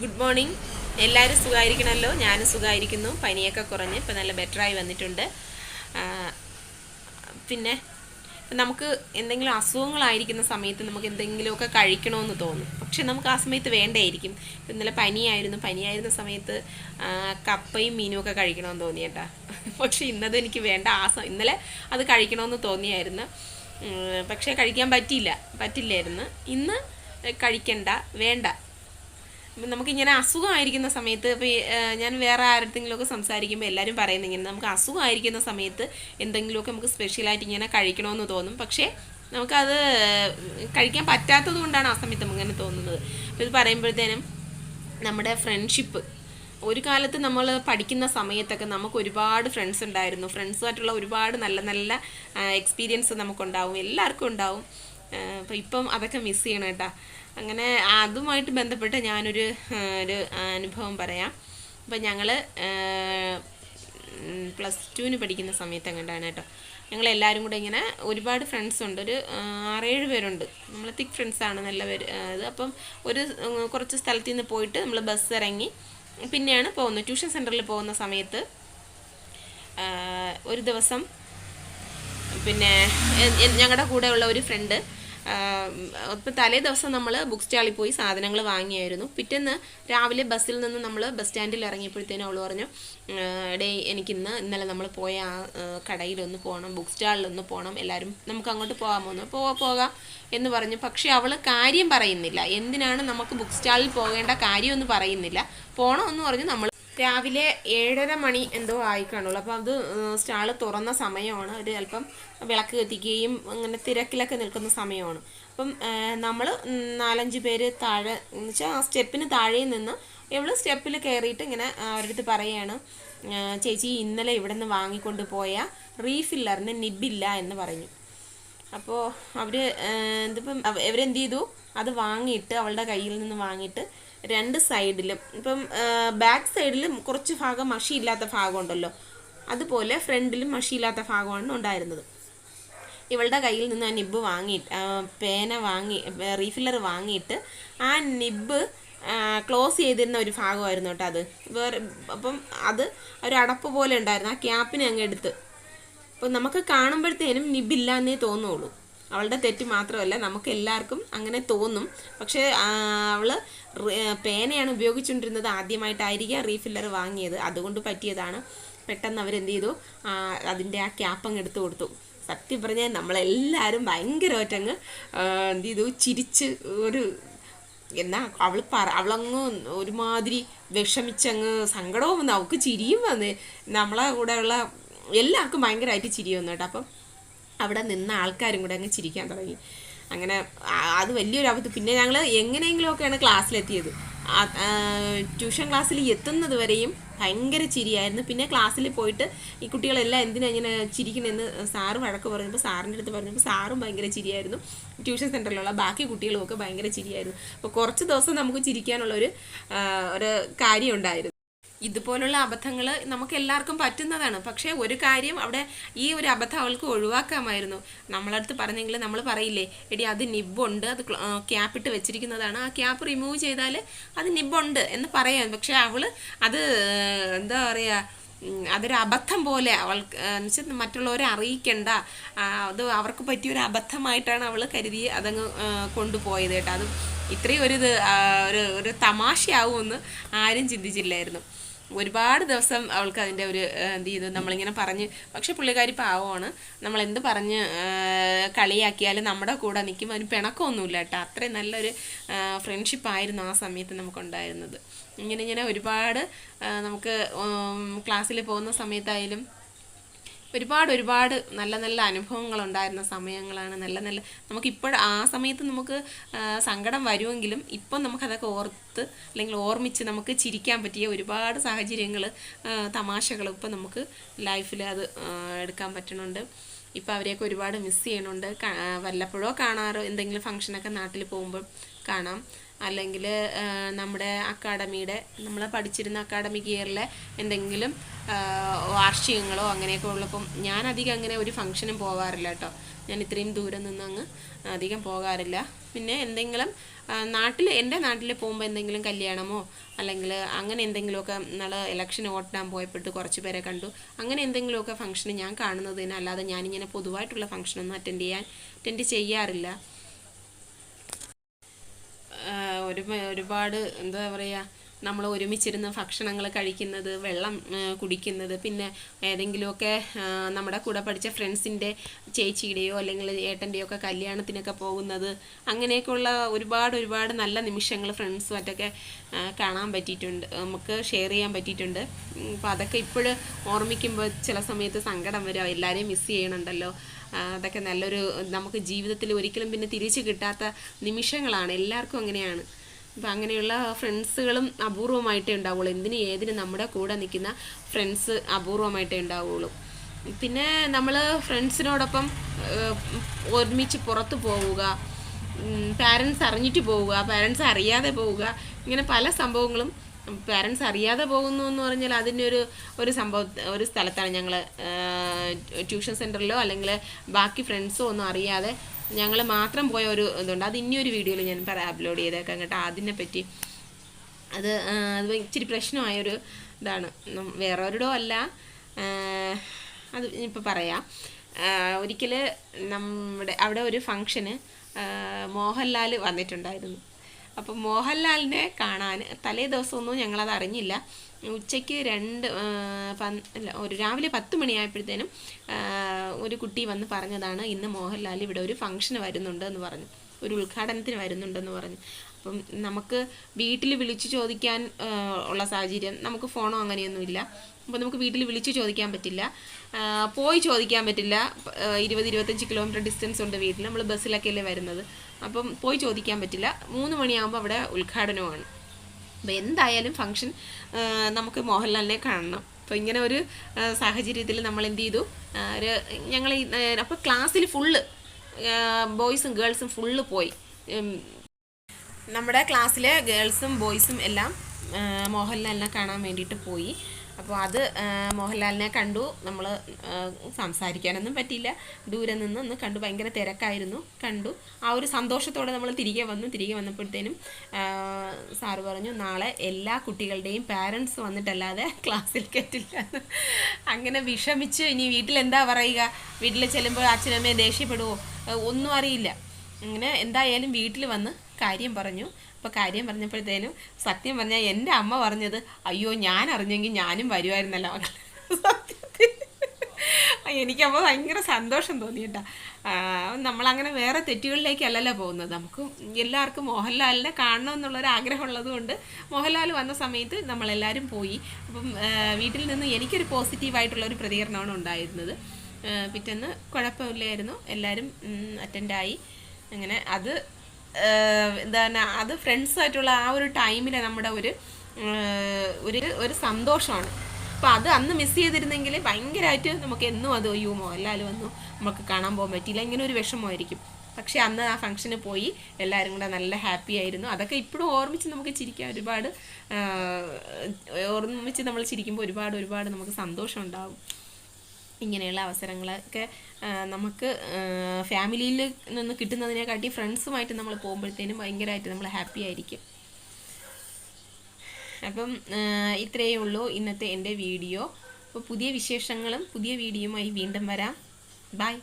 Good morning. എല്ലാവരും സുഖമായിരിക്കണമല്ലോ ഞാനും സുഖമായിരിക്കുന്നു. പനിയൊക്കെ കുറഞ്ഞ് ഇപ്പം നല്ല ബെറ്ററായി വന്നിട്ടുണ്ട്. പിന്നെ നമുക്ക് എന്തെങ്കിലും അസുഖങ്ങളായിരിക്കുന്ന സമയത്ത് നമുക്ക് എന്തെങ്കിലുമൊക്കെ കഴിക്കണമെന്ന് തോന്നും. പക്ഷെ നമുക്ക് ആ സമയത്ത് വേണ്ടായിരിക്കും ഇപ്പം ഇന്നലെ പനിയായിരുന്നു. പനിയായിരുന്ന സമയത്ത് കപ്പയും മീനും ഒക്കെ കഴിക്കണമെന്ന് തോന്നി കേട്ടാ പക്ഷെ ഇന്നത് എനിക്ക് വേണ്ട. ആ ഇന്നലെ അത് കഴിക്കണമെന്ന് തോന്നിയായിരുന്നു. പക്ഷേ കഴിക്കാൻ പറ്റിയില്ല. പറ്റില്ലായിരുന്നു. ഇന്ന് കഴിക്കണ്ട. വേണ്ട. നമുക്കിങ്ങനെ അസുഖമായിരിക്കുന്ന സമയത്ത് ഇപ്പോൾ ഞാൻ വേറെ ആരുടെങ്കിലുമൊക്കെ സംസാരിക്കുമ്പോൾ എല്ലാവരും പറയുന്നത് ഇങ്ങനെ നമുക്ക് അസുഖമായിരിക്കുന്ന സമയത്ത് എന്തെങ്കിലുമൊക്കെ നമുക്ക് സ്പെഷ്യലായിട്ട് ഇങ്ങനെ കഴിക്കണമെന്ന് തോന്നും. പക്ഷേ നമുക്കത് കഴിക്കാൻ പറ്റാത്തത് കൊണ്ടാണ് ആ സമയത്ത് നമുക്ക് ഇങ്ങനെ തോന്നുന്നത്. അപ്പോൾ ഇത് പറയുമ്പോഴത്തേനും നമ്മുടെ ഫ്രണ്ട്ഷിപ്പ് ഒരു കാലത്ത് നമ്മൾ പഠിക്കുന്ന സമയത്തൊക്കെ നമുക്ക് ഒരുപാട് ഫ്രണ്ട്സ് ഉണ്ടായിരുന്നു. ഫ്രണ്ട്സുമായിട്ടുള്ള ഒരുപാട് നല്ല നല്ല എക്സ്പീരിയൻസ് നമുക്കുണ്ടാവും. എല്ലാവർക്കും ഉണ്ടാവും. അപ്പോൾ ഇപ്പം അതൊക്കെ മിസ് ചെയ്യണം കേട്ടോ. അങ്ങനെ അതുമായിട്ട് ബന്ധപ്പെട്ട് ഞാനൊരു ഒരു അനുഭവം പറയാം. അപ്പം ഞങ്ങൾ പ്ലസ് ടുവിന് പഠിക്കുന്ന സമയത്ത് എങ്ങോട്ടാണ് കേട്ടോ. ഞങ്ങൾ എല്ലാവരും കൂടെ ഇങ്ങനെ ഒരുപാട് ഫ്രണ്ട്സ് ഉണ്ട്. ഒരു ആറേഴ് പേരുണ്ട്. നമ്മൾ തിക്ക് ഫ്രണ്ട്സാണ് നല്ല പേര് അത് അപ്പം ഒരു കുറച്ച് സ്ഥലത്തു നിന്ന് പോയിട്ട് നമ്മൾ ബസ് ഇറങ്ങി. പിന്നെയാണ് പോകുന്നത്. ട്യൂഷൻ സെന്ററിൽ പോകുന്ന സമയത്ത് ഒരു ദിവസം പിന്നെ ഞങ്ങളുടെ കൂടെ ഉള്ള ഒരു ഫ്രണ്ട് ഇപ്പം തലേ ദിവസം നമ്മൾ ബുക്ക് സ്റ്റാളിൽ പോയി സാധനങ്ങൾ വാങ്ങിയായിരുന്നു. പിറ്റേന്ന് രാവിലെ ബസ്സിൽ നിന്ന് നമ്മൾ ബസ് സ്റ്റാൻഡിൽ ഇറങ്ങിയപ്പോഴത്തേനും അവൾ പറഞ്ഞു ഡേ എനിക്കിന്ന് ഇന്നലെ നമ്മൾ പോയ ആ കടയിലൊന്ന് പോകണം ബുക്ക് സ്റ്റാളിലൊന്ന് പോകണം എല്ലാവരും നമുക്ക് അങ്ങോട്ട് പോകാൻ എന്ന് പോവാ പോകാം. എന്ന് പറഞ്ഞു. പക്ഷേ അവൾ കാര്യം പറയുന്നില്ല. എന്തിനാണ് നമുക്ക് ബുക്ക് സ്റ്റാളിൽ പോകേണ്ട കാര്യമൊന്നും പറയുന്നില്ല. പോകണമെന്ന് പറഞ്ഞു നമ്മൾ രാവിലെ ഏഴര മണി എന്തോ ആയി കാണുള്ളൂ. അപ്പോൾ അത് സ്റ്റാൾ തുറന്ന സമയമാണ്. ഒരു അല്പം വിളക്ക് കത്തിക്കുകയും അങ്ങനെ തിരക്കിലൊക്കെ നിൽക്കുന്ന സമയമാണ്. അപ്പം നമ്മൾ നാലഞ്ച് പേര് താഴെ എന്ന് വെച്ചാൽ ആ സ്റ്റെപ്പിന് താഴെ നിന്ന് ഇവൾ സ്റ്റെപ്പിൽ കയറിയിട്ട് ഇങ്ങനെ അവരുടെ അടുത്ത് പറയാണ് ചേച്ചി ഇന്നലെ ഇവിടെ നിന്ന് വാങ്ങിക്കൊണ്ട് പോയ റീഫില്ലറിന് നിബില്ല എന്ന് പറഞ്ഞു. അപ്പോൾ അവർ എന്തിപ്പം ഇവരെന്ത് ചെയ്തു? അത് വാങ്ങിയിട്ട് അവളുടെ കയ്യിൽ നിന്ന് വാങ്ങിയിട്ട് രണ്ട് സൈഡിലും ഇപ്പം ബാക്ക് സൈഡിലും കുറച്ച് ഭാഗം മഷിയില്ലാത്ത ഭാഗമുണ്ടല്ലോ. അതുപോലെ ഫ്രണ്ടിലും മഷിയില്ലാത്ത ഭാഗമാണ് ഉണ്ടായിരുന്നത്. ഇവളുടെ കയ്യിൽ നിന്ന് ആ നിബ് വാങ്ങി പേന വാങ്ങി റീഫില്ലർ വാങ്ങിയിട്ട് ആ നിബ് ക്ലോസ് ചെയ്തിരുന്ന ഒരു ഭാഗമായിരുന്നു കേട്ടോ അത്. വേറെ അപ്പം അത് ഒരു അടപ്പ് പോലെ ഉണ്ടായിരുന്നു. ആ ക്യാപ്പിനെ അങ്ങ് എടുത്ത്. അപ്പോൾ നമുക്ക് കാണുമ്പോഴത്തേനും നിബില്ല എന്നേ തോന്നുള്ളൂ. അവളുടെ തെറ്റ് മാത്രമല്ല നമുക്ക് എല്ലാവർക്കും അങ്ങനെ തോന്നും. പക്ഷേ അവൾ പേനയാണ് ഉപയോഗിച്ചുകൊണ്ടിരുന്നത് ആദ്യമായിട്ടായിരിക്കാം റീഫില്ലർ വാങ്ങിയത്. അതുകൊണ്ട് പറ്റിയതാണ്. പെട്ടെന്ന് അവരെന്ത് ചെയ്തു? അതിന്റെ ആ ക്യാപ്പ് അങ്ങ് എടുത്തു കൊടുത്തു. സത്യം പറഞ്ഞാൽ നമ്മളെല്ലാവരും ഭയങ്കരമായിട്ടങ്ങ് എന്ത് ചെയ്തു? ചിരിച്ച് ഒരു എന്നാ അവൾ പറ അവളങ്ങ് ഒരുമാതിരി വിഷമിച്ചങ്ങ് സങ്കടവും വന്നു. അവൾക്ക് ചിരിയും വന്ന്. നമ്മളെ കൂടെയുള്ള എല്ലാവർക്കും ഭയങ്കരമായിട്ട് ചിരി വന്നു കേട്ടോ. അപ്പം അവിടെ നിന്ന ആൾക്കാരും കൂടെ അങ്ങ് ചിരിക്കാൻ തുടങ്ങി. അങ്ങനെ അത് വലിയൊരു അബദ്ധം. പിന്നെ ഞങ്ങൾ എങ്ങനെയെങ്കിലുമൊക്കെയാണ് ക്ലാസ്സിലെത്തിയത്. ട്യൂഷൻ ക്ലാസ്സിൽ എത്തുന്നത് വരെയും ഭയങ്കര ചിരിയായിരുന്നു. പിന്നെ ക്ലാസ്സിൽ പോയിട്ട് ഈ കുട്ടികളെല്ലാം എന്തിനാ ഇങ്ങനെ ചിരിക്കണമെന്ന് സാറ് വഴക്ക് പറഞ്ഞപ്പോൾ സാറിന്റെ അടുത്ത് പറഞ്ഞപ്പോൾ സാറും ഭയങ്കര ചിരിയായിരുന്നു. ട്യൂഷൻ സെന്ററിലുള്ള ബാക്കി കുട്ടികളും ഒക്കെ ഭയങ്കര ചിരിയായിരുന്നു. അപ്പോൾ കുറച്ച് ദിവസം നമുക്ക് ചിരിക്കാനുള്ള ഒരു ഒരു കാര്യം ഉണ്ടായിരുന്നു ഇതുപോലുള്ള അബദ്ധങ്ങൾ നമുക്ക് എല്ലാവർക്കും പറ്റുന്നതാണ്. പക്ഷേ ഒരു കാര്യം അവിടെ ഈ ഒരു അബദ്ധം അവൾക്ക് ഒഴിവാക്കാമായിരുന്നു. നമ്മളടുത്ത് പറഞ്ഞെങ്കിൽ നമ്മൾ പറയില്ലേ എടി അത് നിബുണ്ട് അത് ക്യാപ്പിട്ട് വെച്ചിരിക്കുന്നതാണ്. ആ ക്യാപ്പ് റിമൂവ് ചെയ്താൽ അത് നിബുണ്ട് എന്ന് പറയാം പക്ഷേ അവൾ അത് എന്താ പറയുക അതൊരു അബദ്ധം പോലെ അവൾക്ക് എന്നുവെച്ചാൽ മറ്റുള്ളവരെ അറിയിക്കണ്ട. അത് അവർക്ക് പറ്റിയൊരു അബദ്ധമായിട്ടാണ് അവൾ കരുതി അതങ്ങ് കൊണ്ടുപോയത് കേട്ടോ. അത് ഇത്രയും ഒരു ഒരു ഒരു തമാശയാവുമെന്ന് ആരും ചിന്തിച്ചില്ലായിരുന്നു. ഒരുപാട് ദിവസം അവൾക്ക് അതിന്റെ ഒരു എന്ത് ചെയ്തു? നമ്മളിങ്ങനെ പറഞ്ഞ് പക്ഷെ പുള്ളിക്കാരി പാവമാണ്. നമ്മൾ എന്ത് പറഞ്ഞ് കളിയാക്കിയാലും നമ്മുടെ കൂടെ നിൽക്കും. അതിന് പിണക്കമൊന്നുമില്ല കേട്ടോ. അത്രയും നല്ലൊരു ഫ്രണ്ട്ഷിപ്പ് ആയിരുന്നു ആ സമയത്ത് നമുക്കുണ്ടായിരുന്നത്. ഇങ്ങനെ ഇങ്ങനെ ഒരുപാട് നമുക്ക് ക്ലാസ്സിൽ പോകുന്ന സമയത്തായാലും ഒരുപാട് ഒരുപാട് നല്ല നല്ല അനുഭവങ്ങൾ ഉണ്ടായിരുന്ന സമയങ്ങളാണ്. നല്ല നല്ല നമുക്കിപ്പോൾ ആ സമയത്ത് നമുക്ക് സങ്കടം വരുമെങ്കിലും ഇപ്പം നമുക്കതൊക്കെ ഓർത്ത് അല്ലെങ്കിൽ ഓർമ്മിച്ച് നമുക്ക് ചിരിക്കാൻ പറ്റിയ ഒരുപാട് സാഹചര്യങ്ങൾ തമാശകൾ ഇപ്പം നമുക്ക് ലൈഫിൽ അത് എടുക്കാൻ പറ്റുന്നുണ്ട്. ഇപ്പം അവരെയൊക്കെ ഒരുപാട് മിസ് ചെയ്യണുണ്ട് വല്ലപ്പോഴോ കാണാറോ എന്തെങ്കിലും ഫംഗ്ഷനൊക്കെ നാട്ടിൽ പോകുമ്പോൾ കാണാം. അല്ലെങ്കിൽ നമ്മുടെ അക്കാഡമിയുടെ നമ്മൾ പഠിച്ചിരുന്ന അക്കാഡമിക് ഇയറിലെ എന്തെങ്കിലും വാർഷികങ്ങളോ അങ്ങനെയൊക്കെ ഉള്ളപ്പം ഞാൻ അധികം അങ്ങനെ ഒരു ഫംഗ്ഷനും പോകാറില്ല കേട്ടോ. ഞാൻ ഇത്രയും ദൂരം നിന്ന് അങ്ങ് അധികം പോകാറില്ല. പിന്നെ എന്തെങ്കിലും നാട്ടിൽ എന്റെ നാട്ടിൽ പോകുമ്പോൾ എന്തെങ്കിലും കല്യാണമോ അല്ലെങ്കിൽ അങ്ങനെ എന്തെങ്കിലുമൊക്കെ നമ്മൾ ഇലക്ഷൻ വോട്ടിടാൻ പോയപ്പെട്ട് കുറച്ച് പേരെ കണ്ടു. അങ്ങനെ എന്തെങ്കിലുമൊക്കെ ഫംഗ്ഷന് ഞാൻ കാണുന്നതിന് അല്ലാതെ ഞാനിങ്ങനെ പൊതുവായിട്ടുള്ള ഫംഗ്ഷനൊന്നും അറ്റൻഡ് ചെയ്യാൻ അറ്റൻഡ് ചെയ്യാറില്ല. ഒരു ഒരുപാട് എന്താ പറയുക നമ്മൾ ഒരുമിച്ചിരുന്ന് ഭക്ഷണങ്ങൾ കഴിക്കുന്നത് വെള്ളം കുടിക്കുന്നത് പിന്നെ ഏതെങ്കിലുമൊക്കെ നമ്മുടെ കൂടെ പഠിച്ച ഫ്രണ്ട്സിന്റെ ചേച്ചിയുടെയോ അല്ലെങ്കിൽ ഏട്ടന്റെയോ ഒക്കെ കല്യാണത്തിനൊക്കെ പോകുന്നത് അങ്ങനെയൊക്കെയുള്ള ഒരുപാട് ഒരുപാട് നല്ല നിമിഷങ്ങൾ ഫ്രണ്ട്സുമായിട്ടൊക്കെ കാണാൻ പറ്റിയിട്ടുണ്ട് നമുക്ക് ഷെയർ ചെയ്യാൻ പറ്റിയിട്ടുണ്ട്. അപ്പോൾ അതൊക്കെ ഇപ്പോഴും ഓർമ്മിക്കുമ്പോൾ ചില സമയത്ത് സങ്കടം വരും എല്ലാവരെയും മിസ് ചെയ്യണുണ്ടല്ലോ. അതൊക്കെ നല്ലൊരു നമുക്ക് ജീവിതത്തിൽ ഒരിക്കലും പിന്നെ തിരിച്ചു കിട്ടാത്ത നിമിഷങ്ങളാണ് എല്ലാവർക്കും അങ്ങനെയാണ്. അപ്പം അങ്ങനെയുള്ള ഫ്രണ്ട്സുകളും അപൂർവമായിട്ടേ ഉണ്ടാവുള്ളൂ. എന്തിനും ഏതിനും നമ്മുടെ കൂടെ നിൽക്കുന്ന ഫ്രണ്ട്സ് അപൂർവമായിട്ടേ ഉണ്ടാവുള്ളൂ. പിന്നെ നമ്മൾ ഫ്രണ്ട്സിനോടൊപ്പം ഒരുമിച്ച് പുറത്ത് പോവുക പാരൻസ് അറിഞ്ഞിട്ട് പോവുക പാരൻസ് അറിയാതെ പോവുക ഇങ്ങനെ പല സംഭവങ്ങളും പാരൻസ് അറിയാതെ പോകുന്നു എന്ന് പറഞ്ഞാൽ അതിന്റെ ഒരു ഒരു സംഭവ ഒരു സ്ഥലത്താണ് ഞങ്ങൾ ട്യൂഷൻ സെന്ററിലോ അല്ലെങ്കിൽ ബാക്കി ഫ്രണ്ട്സോ ഒന്നും അറിയാതെ ഞങ്ങൾ മാത്രം പോയ ഒരു ഇതുണ്ട്. അത് ഇനിയൊരു വീഡിയോയിൽ ഞാൻ പറ അപ്ലോഡ് ചെയ്തേക്കാം കേട്ടോ. അതിനെപ്പറ്റി അത് അത് ഇച്ചിരി പ്രശ്നമായൊരു ഇതാണ്. വേറെ ഒരിടോ അല്ല. അത് ഇപ്പോൾ പറയാം. ഒരിക്കൽ നമ്മുടെ അവിടെ ഒരു ഫങ്ഷന് മോഹൻലാൽ വന്നിട്ടുണ്ടായിരുന്നു. അപ്പം മോഹൻലാലിനെ കാണാൻ തലേ ദിവസമൊന്നും ഞങ്ങളത് അറിഞ്ഞില്ല. ഉച്ചയ്ക്ക് രണ്ട് അല്ല ഒരു രാവിലെ പത്ത് മണിയായപ്പോഴത്തേനും ഒരു കുട്ടി വന്ന് പറഞ്ഞതാണ് ഇന്ന് മോഹൻലാൽ ഇവിടെ ഒരു ഫംഗ്ഷന് വരുന്നുണ്ട് എന്ന് പറഞ്ഞു. ഒരു ഉദ്ഘാടനത്തിന് വരുന്നുണ്ടെന്ന് പറഞ്ഞു. അപ്പം നമുക്ക് വീട്ടിൽ വിളിച്ചു ചോദിക്കാൻ ഉള്ള സാഹചര്യം നമുക്ക് ഫോണോ അങ്ങനെയൊന്നുമില്ല അപ്പോൾ നമുക്ക് വീട്ടിൽ വിളിച്ചു ചോദിക്കാൻ പറ്റില്ല. പോയി ചോദിക്കാൻ പറ്റില്ല. ഇരുപത് ഇരുപത്തഞ്ച് കിലോമീറ്റർ ഡിസ്റ്റൻസ് ഉണ്ട് വീട്ടിൽ. നമ്മൾ ബസ്സിലൊക്കെയല്ലേ വരുന്നത്. അപ്പം പോയി ചോദിക്കാൻ പറ്റില്ല. മൂന്ന് മണിയാകുമ്പോൾ അവിടെ ഉദ്ഘാടനമാണ് അപ്പോൾ എന്തായാലും ഫംഗ്ഷൻ നമുക്ക് മോഹൻലാലിനെ കാണണം. അപ്പോൾ ഇങ്ങനെ ഒരു സാഹചര്യത്തിൽ നമ്മൾ എന്ത് ചെയ്തു? ഒരു ഞങ്ങൾ അപ്പോൾ ക്ലാസ്സിൽ ഫുള്ള് ബോയ്സും ഗേൾസും ഫുള്ള് പോയി. നമ്മുടെ ക്ലാസ്സിലെ ഗേൾസും ബോയ്സും എല്ലാം മോഹൻലാലിനെ കാണാൻ വേണ്ടിയിട്ട് പോയി. അപ്പോൾ അത് മോഹൻലാലിനെ കണ്ടു. നമ്മൾ സംസാരിക്കാനൊന്നും പറ്റിയില്ല. ദൂരെ നിന്ന് ഒന്ന് കണ്ടു. ഭയങ്കര തിരക്കായിരുന്നു. കണ്ടു. ആ ഒരു സന്തോഷത്തോടെ നമ്മൾ തിരികെ വന്നു. തിരികെ വന്നപ്പോഴത്തേനും സാറ് പറഞ്ഞു നാളെ എല്ലാ കുട്ടികളുടെയും പാരൻസ് വന്നിട്ടല്ലാതെ ക്ലാസ്സിൽ കയറ്റില്ല അങ്ങനെ വിഷമിച്ച്. ഇനി വീട്ടിൽ എന്താ പറയുക? വീട്ടിൽ ചെല്ലുമ്പോൾ അച്ഛനമ്മയെ ദേഷ്യപ്പെടുവോ? ഒന്നും അറിയില്ല. അങ്ങനെ എന്തായാലും വീട്ടിൽ വന്ന് കാര്യം പറഞ്ഞു. അപ്പോൾ കാര്യം പറഞ്ഞപ്പോഴത്തേനും സത്യം പറഞ്ഞാൽ എന്റെ അമ്മ പറഞ്ഞത് അയ്യോ ഞാൻ അറിഞ്ഞെങ്കിൽ ഞാനും വരുമായിരുന്നല്ലോ സത്യത്തിൽ. എനിക്കപ്പോൾ ഭയങ്കര സന്തോഷം തോന്നി കേട്ടോ. നമ്മളങ്ങനെ വേറെ തെറ്റുകളിലേക്കല്ലല്ലോ പോകുന്നത്. നമുക്ക് എല്ലാവർക്കും മോഹൻലാലിനെ കാണണം എന്നുള്ളൊരു ആഗ്രഹമുള്ളത് കൊണ്ട് മോഹൻലാൽ വന്ന സമയത്ത് നമ്മളെല്ലാവരും പോയി. അപ്പം വീട്ടിൽ നിന്ന് എനിക്കൊരു പോസിറ്റീവായിട്ടുള്ള ഒരു പ്രതികരണമാണ് ഉണ്ടായിരുന്നത്. പിറ്റേന്ന് കുഴപ്പമില്ലായിരുന്നു. എല്ലാവരും അറ്റൻഡായി അങ്ങനെ അത് എന്താണ് അത് ഫ്രണ്ട്സുമായിട്ടുള്ള ആ ഒരു ടൈമിലെ നമ്മുടെ ഒരു ഒരു ഒരു സന്തോഷമാണ്. അപ്പോൾ അത് അന്ന് മിസ് ചെയ്തിരുന്നെങ്കിൽ ഭയങ്കരമായിട്ട് നമുക്ക് എന്നും അത് അയ്യോ മോഹൻലാൽ വന്നു നമുക്ക് കാണാൻ പോകാൻ പറ്റിയില്ല ഇങ്ങനെ ഒരു വിഷമമായിരിക്കും. പക്ഷേ അന്ന് ആ ഫംഗ്ഷന് പോയി എല്ലാവരും കൂടെ നല്ല ഹാപ്പി ആയിരുന്നു. അതൊക്കെ ഇപ്പോഴും ഓർമ്മിച്ച് നമുക്ക് ചിരിക്കാൻ ഒരുപാട് ഓർമ്മിച്ച് നമ്മൾ ചിരിക്കുമ്പോൾ ഒരുപാട് ഒരുപാട് നമുക്ക് സന്തോഷം ഉണ്ടാവും. ഇങ്ങനെയുള്ള അവസരങ്ങളൊക്കെ നമുക്ക് ഫാമിലിയിൽ നിന്ന് കിട്ടുന്നതിനെക്കാട്ടി ഫ്രണ്ട്സുമായിട്ട് നമ്മൾ പോകുമ്പോഴത്തേനും ഭയങ്കരമായിട്ട് നമ്മൾ ഹാപ്പി ആയിരിക്കും. അപ്പം ഇത്രയേ ഉള്ളൂ ഇന്നത്തെ എന്റെ വീഡിയോ. അപ്പോൾ പുതിയ വിശേഷങ്ങളും പുതിയ വീഡിയോയുമായി വീണ്ടും വരാം. ബൈ.